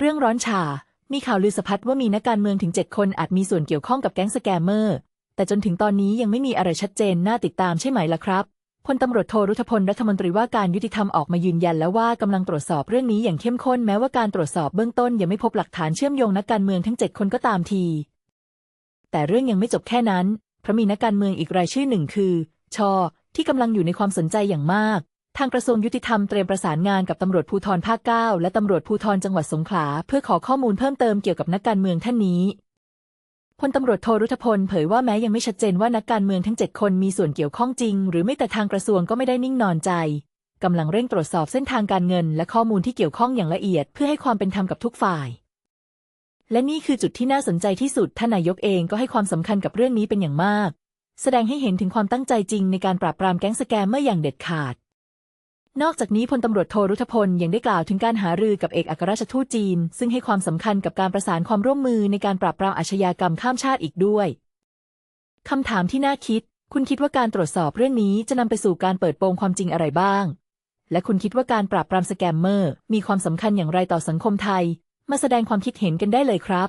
เรื่องร้อนฉ่ามีข่าวลือสะพัดว่ามีนักการเมืองถึง 7 คนอาจมีส่วนเกี่ยวข้องกับแก๊งสแกมเมอร์ แต่จนถึงตอนนี้ยังไม่มีอะไรชัดเจนน่าติดตามใช่ไหมล่ะครับ พลตำรวจโทรุธพลรัฐมนตรีว่าการยุติธรรมออกมายืนยันแล้วว่ากำลังตรวจสอบเรื่องนี้อย่างเข้มข้นแม้ว่าการตรวจสอบเบื้องต้นยังไม่พบหลักฐานเชื่อมโยงนักการเมืองทั้ง 7 คนก็ตามที แต่เรื่องยังไม่จบแค่นั้น เพราะมีนักการเมืองอีกรายชื่อหนึ่งคือ ชอ ที่กำลังอยู่ในความสนใจอย่างมาก ทางกระทรวงยุติธรรมเตรียมประสานงานกับตำรวจภูธรภาค 9 และตำรวจภูธรจังหวัดสงขลาเพื่อขอข้อมูลเพิ่มเติมเกี่ยวกับนักการเมืองท่านนี้พลตำรวจโทรุธพลเผยว่าแม้ยังไม่ชัดเจนว่านักการเมืองทั้ง 7 คนมีส่วนเกี่ยวข้องจริง หรือไม่แต่ทางกระทรวงก็ไม่ได้นิ่งนอนใจกำลังเร่งตรวจสอบเส้นทางการเงิน และข้อมูลที่เกี่ยวข้องอย่างละเอียด เพื่อให้ความเป็นธรรมกับทุกฝ่าย และนี่คือจุดที่น่าสนใจที่สุดท่านนายกเองก็ให้ความสำคัญกับเรื่องนี้เป็นอย่างมาก แสดงให้เห็นถึงความตั้งใจจริงในการปราบปรามแก๊งสแกมเมอร์อย่างเด็ดขาด นอกจากนี้พลตำรวจโทรุธพลยังได้กล่าวถึงการหารือกับเอกอัครราชทูตจีน ซึ่งให้ความสำคัญกับการประสานความร่วมมือในการปราบปรามอาชญากรรมข้ามชาติอีกด้วย คำถามที่น่าคิด คุณคิดว่าการตรวจสอบเรื่องนี้จะนำไปสู่การเปิดโปงความจริงอะไรบ้าง และคุณคิดว่าการปราบปรามสแกมเมอร์ มีความสำคัญอย่างไรต่อสังคมไทย มาแสดงความคิดเห็นกันได้เลยครับ